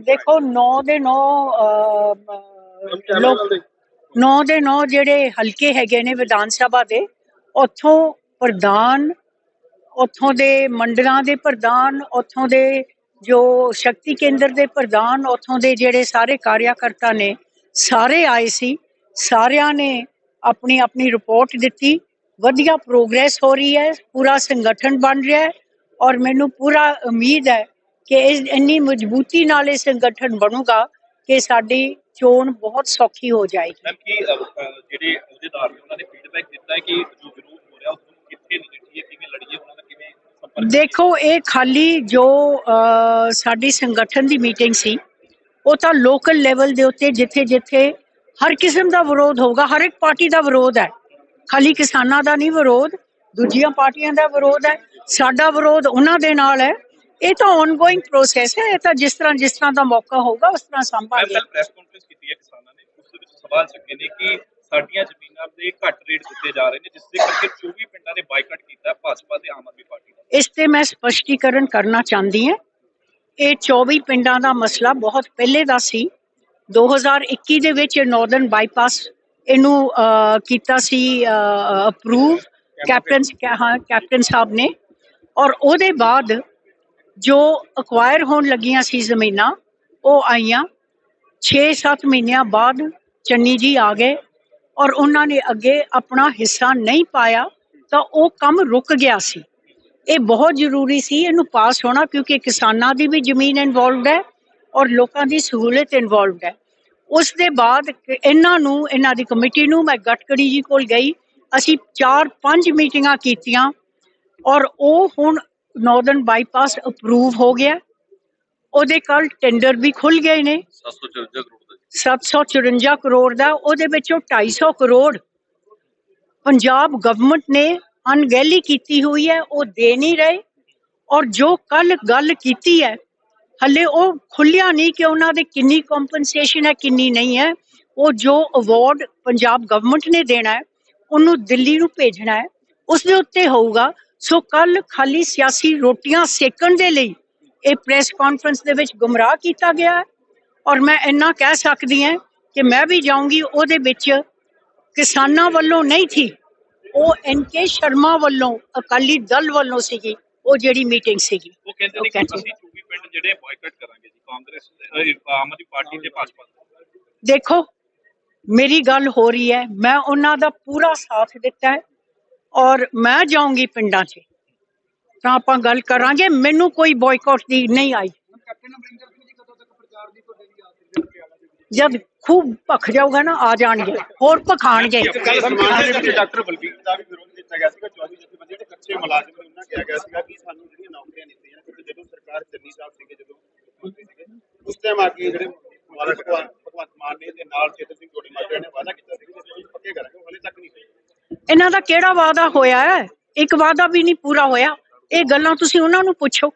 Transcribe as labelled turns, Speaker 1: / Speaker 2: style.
Speaker 1: ਦੇਖੋ 9 ਦੇ 9 ਲੋਕ 9 ਦੇ 9 ਜਿਹੜੇ ਹਲਕੇ ਹੈਗੇ ਨੇ ਵਿਧਾਨ ਸਭਾ ਦੇ ਉੱਥੋਂ ਪ੍ਰਧਾਨ ਉੱਥੋਂ ਦੇ ਮੰਡਲਾਂ ਦੇ ਪ੍ਰਧਾਨ ਉੱਥੋਂ ਦੇ ਜੋ ਸ਼ਕਤੀ ਕੇਂਦਰ ਦੇ ਪ੍ਰਧਾਨ ਉੱਥੋਂ ਦੇ ਜਿਹੜੇ ਸਾਰੇ ਕਾਰਿਆਕਰਤਾ ਨੇ ਸਾਰੇ ਆਏ ਸੀ। ਸਾਰਿਆਂ ਨੇ ਆਪਣੀ ਆਪਣੀ ਰਿਪੋਰਟ ਦਿੱਤੀ। ਵਧੀਆ ਪ੍ਰੋਗਰੈਸ ਹੋ ਰਹੀ ਹੈ ਪੂਰਾ ਸੰਗਠਨ ਬਣ ਰਿਹਾ ਹੈ ਔਰ ਮੈਨੂੰ ਪੂਰਾ ਉਮੀਦ ਹੈ ਕਿ ਇਸ ਇੰਨੀ ਮਜ਼ਬੂਤੀ ਨਾਲ ਇਹ ਸੰਗਠਨ ਬਣੂਗਾ ਕਿ ਸਾਡੀ ਚੋਣ ਬਹੁਤ ਸੌਖੀ ਹੋ ਜਾਏਗੀ।
Speaker 2: ਮੈਮ ਕੀ ਜਿਹੜੇ ਅਹੁਦੇਦਾਰ ਨੇ ਉਹਨਾਂ ਨੇ ਫੀਡਬੈਕ ਦਿੱਤਾ ਹੈ ਕਿ ਜੋ ਵਿਰੋਧ ਹੋ ਰਿਹਾ ਉਸ ਨੂੰ ਕਿੱਥੇ ਨਜਿੱਠੀਏ ਕਿਵੇਂ ਲੜੀਏ ਉਹਨਾਂ ਦਾ ਕਿਵੇਂ ਸੰਪਰਕ
Speaker 1: ਦੇਖੋ ਇਹ ਖਾਲੀ ਜੋ ਸਾਡੀ ਸੰਗਠਨ ਦੀ ਮੀਟਿੰਗ ਸੀ ਉਹ ਤਾਂ ਲੋਕਲ ਲੈਵਲ ਦੇ ਉੱਤੇ ਜਿੱਥੇ ਜਿੱਥੇ ਹਰ ਕਿਸਮ ਦਾ ਵਿਰੋਧ ਹੋਗਾ ਹਰ ਇੱਕ ਪਾਰਟੀ ਦਾ ਵਿਰੋਧ ਹੈ। ਖਾਲੀ ਕਿਸਾਨਾਂ ਦਾ ਨਹੀਂ ਵਿਰੋਧ ਦੂਜੀਆਂ ਪਾਰਟੀਆਂ ਦਾ ਵਿਰੋਧ ਹੈ। ਸਾਡਾ ਵਿਰੋਧ ਉਹਨਾਂ ਦੇ ਨਾਲ ਹੈ ਇਹ ਤਾਂ ਆਨਗੋਇੰਗ ਪ੍ਰੋਸੈਸ ਹੈ ਇਹ ਤਾਂ ਜਿਸ ਤਰ੍ਹਾਂ ਜਿਸ ਤਰ੍ਹਾਂ ਦਾ ਮੌਕਾ ਹੋਊਗਾ ਉਸ ਤਰ੍ਹਾਂ
Speaker 2: ਮੈਮ
Speaker 1: ਸੰਭਾਲਾਂਗੇ
Speaker 2: ਕੱਲ ਪ੍ਰੈਸ ਕਾਨਫਰੰਸ ਕੀਤੀ ਹੈ ਕਿਸਾਨਾਂ ਨੇ ਉਸ ਦੇ ਵਿੱਚ ਸਵਾਲ ਚੱਕੇ ਨੇ ਕਿ ਸਾਡੀਆਂ ਜ਼ਮੀਨਾਂ ਦੇ ਘੱਟ ਰੇਟ ਦਿੱਤੇ ਜਾ ਰਹੇ ਨੇ ਜਿਸ ਦੇ ਕਰਕੇ 24 ਪਿੰਡਾਂ ਨੇ ਬਾਈਕਾਟ ਕੀਤਾ ਹੈ ਭਾਜਪਾ ਤੇ ਆਮ ਆਦਮੀ ਪਾਰਟੀ ਦਾ।
Speaker 1: ਇਸ ਤੇ ਮੈਂ ਸਪਸ਼ਟੀਕਰਨ ਕਰਨਾ ਚਾਹੁੰਦੀ ਹਾਂ। ਇਹ 24 ਪਿੰਡਾਂ ਦਾ ਮਸਲਾ ਬਹੁਤ ਪਹਿਲੇ ਦਾ ਸੀ। 2021 ਦੇ ਵਿੱਚ ਨਾਰਦਰਨ ਬਾਈਪਾਸ ਇਹਨੂੰ ਕੀਤਾ ਸੀ ਅਪਰੂਵ ਕੈਪਟਨ ਹਾਂ ਕੈਪਟਨ ਸਾਹਿਬ ਨੇ। ਔਰ ਉਹਦੇ ਬਾਅਦ ਜੋ ਅਕਵਾਇਰ ਹੋਣ ਲੱਗੀਆਂ ਸੀ ਜ਼ਮੀਨਾਂ, ਉਹ ਆਈਆਂ। 6-7 ਮਹੀਨਿਆਂ ਬਾਅਦ ਚੰਨੀ ਜੀ ਆ ਗਏ ਔਰ ਉਹਨਾਂ ਨੇ ਅੱਗੇ ਆਪਣਾ ਹਿੱਸਾ ਨਹੀਂ ਪਾਇਆ ਤਾਂ ਉਹ ਕੰਮ ਰੁਕ ਗਿਆ ਸੀ। ਇਹ ਬਹੁਤ ਜ਼ਰੂਰੀ ਸੀ, ਇਹਨੂੰ ਪਾਸ ਹੋਣਾ ਕਿਉਂਕਿ ਕਿਸਾਨਾਂ ਦੀ ਵੀ ਜ਼ਮੀਨ ਇਨਵੋਲਵਡ ਹੈ ਔਰ ਲੋਕਾਂ ਦੀ ਸਹੂਲਤ ਇਨਵੋਲਵਡ ਹੈ। ਉਸ ਦੇ ਬਾਅਦ ਇਹਨਾਂ ਨੂੰ, ਇਹਨਾਂ ਦੀ ਕਮੇਟੀ ਨੂੰ ਮੈਂ ਗਟਕੜੀ ਜੀ ਕੋਲ ਗਈ। ਅਸੀਂ 4-5 ਮੀਟਿੰਗਾਂ ਕੀਤੀਆਂ ਔਰ ਉਹ ਹੁਣ ਨਾਰਦਰਨ ਬਾਈਪਾਸ ਅਪਰੂਵ ਹੋ ਗਿਆ। ਉਹਦੇ ਕੱਲ ਟੈਂਡਰ ਵੀ ਖੁੱਲ ਗਏ ਨੇ।
Speaker 2: 754 ਕਰੋੜ ਦਾ
Speaker 1: 754 ਕਰੋੜ ਦਾ, ਉਹਦੇ ਵਿੱਚੋਂ 250 ਕਰੋੜ ਪੰਜਾਬ ਗਵਰਨਮੈਂਟ ਨੇ ਅਣਗਹਿਲੀ ਕੀਤੀ ਹੋਈ ਹੈ, ਉਹ ਦੇ ਨਹੀਂ ਰਹੇ। ਔਰ ਜੋ ਕੱਲ ਗੱਲ ਕੀਤੀ ਹੈ, ਹੱਲੇ ਉਹ ਖੁੱਲਿਆ ਨਹੀਂ ਕਿ ਉਹਨਾਂ ਦੇ ਕਿੰਨੀ ਕੰਪਨਸੇਸ਼ਨ ਹੈ, ਕਿੰਨੀ ਨਹੀਂ ਹੈ। ਉਹ ਜੋ ਅਵਾਰਡ ਪੰਜਾਬ ਗਵਰਨਮੈਂਟ ਨੇ ਦੇਣਾ ਹੈ, ਉਹਨੂੰ ਦਿੱਲੀ ਨੂੰ ਭੇਜਣਾ ਹੈ। ਉਸ ਦੇ ਉੱਤੇ ਹੋਊਗਾ। ਸੋ ਕੱਲ ਖਾਲੀ ਸਿਆਸੀ ਰੋਟੀਆਂ ਸੇਕਣ ਦੇ ਲਈ ਇਹ ਪ੍ਰੈਸ ਕਾਨਫਰੰਸ ਦੇ ਵਿੱਚ ਗੁੰਮਰਾਹ ਕੀਤਾ ਗਿਆ ਹੈ। ਔਰ ਮੈਂ ਇੰਨਾ ਕਹਿ ਸਕਦੀ ਹਾਂ ਕਿ ਮੈਂ ਵੀ ਜਾਊਂਗੀ ਉਹਦੇ ਵਿੱਚ ਕਿਸਾਨਾਂ ਵੱਲੋਂ ਨਹੀਂ ਥੀ ਉਹ ਐਨ ਕੇ ਸ਼ਰਮਾ ਵੱਲੋਂ ਅਕਾਲੀ ਦਲ ਵੱਲੋਂ ਸੀਗੀ ਉਹ ਜਿਹੜੀ ਮੀਟਿੰਗ ਸੀਗੀ।
Speaker 2: ਉਹ ਕਹਿੰਦੇ ਨੇ ਕਿ
Speaker 1: ਕਹਿੰਦੇ-
Speaker 2: ਅਸੀਂ 24 ਪਿੰਡ ਜਿਹੜੇ ਬਾਈਕਾਟ ਕਰਾਂਗੇ ਜੀ ਕਾਂਗਰਸ ਆਮ ਆਦਮੀ ਪਾਰਟੀ ਤੇ ਭਾਜਪਾ
Speaker 1: ਦੇਖੋ ਮੇਰੀ ਗੱਲ ਹੋ ਰਹੀ ਹੈ ਮੈਂ ਉਹਨਾਂ ਦਾ ਪੂਰਾ ਸਾਥ ਦਿੱਤਾ ਹੈ। ਔਰ ਮੈਂ ਜਾਊਂਗੀ ਪਿੰਡਾਂ 'ਚ। ਤਾਂ ਆਪਾਂ ਗੱਲ ਕਰਾਂਗੇ ਮੈਨੂੰ ਕੋਈ ਬਾਇਕਾਟ ਦੀ ਨਹੀਂ ਆਈ। ਜਦ ਖੂਬ ਭਖ ਜਾਊਗਾ ਨਾ ਆ ਜਾਣਗੇ ਹੋਰ ਭਖਾਣਗੇ
Speaker 3: ਡਾਕਟਰ ਬਲਬੀਰ ਦਾ ਵੀ ਵਿਰੋਧ ਕੀਤਾ ਗਿਆ ਸੀਗਾ 24 ਜਥੇਬੰਦੀ ਜਿਹੜੇ ਕੱਚੇ ਮੁਲਾਜ਼ਮ ਨੇ ਉਹਨਾਂ ਕਿਹਾ ਗਿਆ ਸੀਗਾ ਕਿ ਸਾਨੂੰ ਜਿਹੜੀਆਂ ਨੌਕਰੀਆਂ ਦਿੱਤੀਆਂ ਨੇ ਕਿਉਂਕਿ ਜਦੋਂ ਸਰਕਾਰ ਚੰਨੀ ਸਾਹਿਬ ਸੀਗੇ ਜਦੋਂ ਮੰਤਰੀ ਸੀਗੇ ਉਸ ਟਾਈਮ ਆ ਕੇ ਜਿਹੜੇ ਭਗਵੰਤ ਮਾਨ ਨੇ ਤੇ ਨਾਲ ਚੇਤਨ ਸਿੰਘ ਗੋੜੀ ਮਾਜਰਾ ਨੇ ਵਾਅਦਾ ਕੀਤਾ ਸੀ ਕਿ ਅਸੀਂ ਪੱਕੇ ਕਰਾਂਗੇ ਉਹ ਹਲੇ ਤੱਕ ਨਹੀਂ ਹੋਇਆ
Speaker 1: ਇਹਨਾਂ ਦਾ ਕਿਹੜਾ ਵਾਅਦਾ ਹੋਇਆ ਹੈ? ਇੱਕ ਵਾਅਦਾ ਵੀ ਨਹੀਂ ਪੂਰਾ ਹੋਇਆ। ਇਹ ਗੱਲਾਂ ਤੁਸੀਂ ਉਹਨਾਂ ਨੂੰ ਪੁੱਛੋ।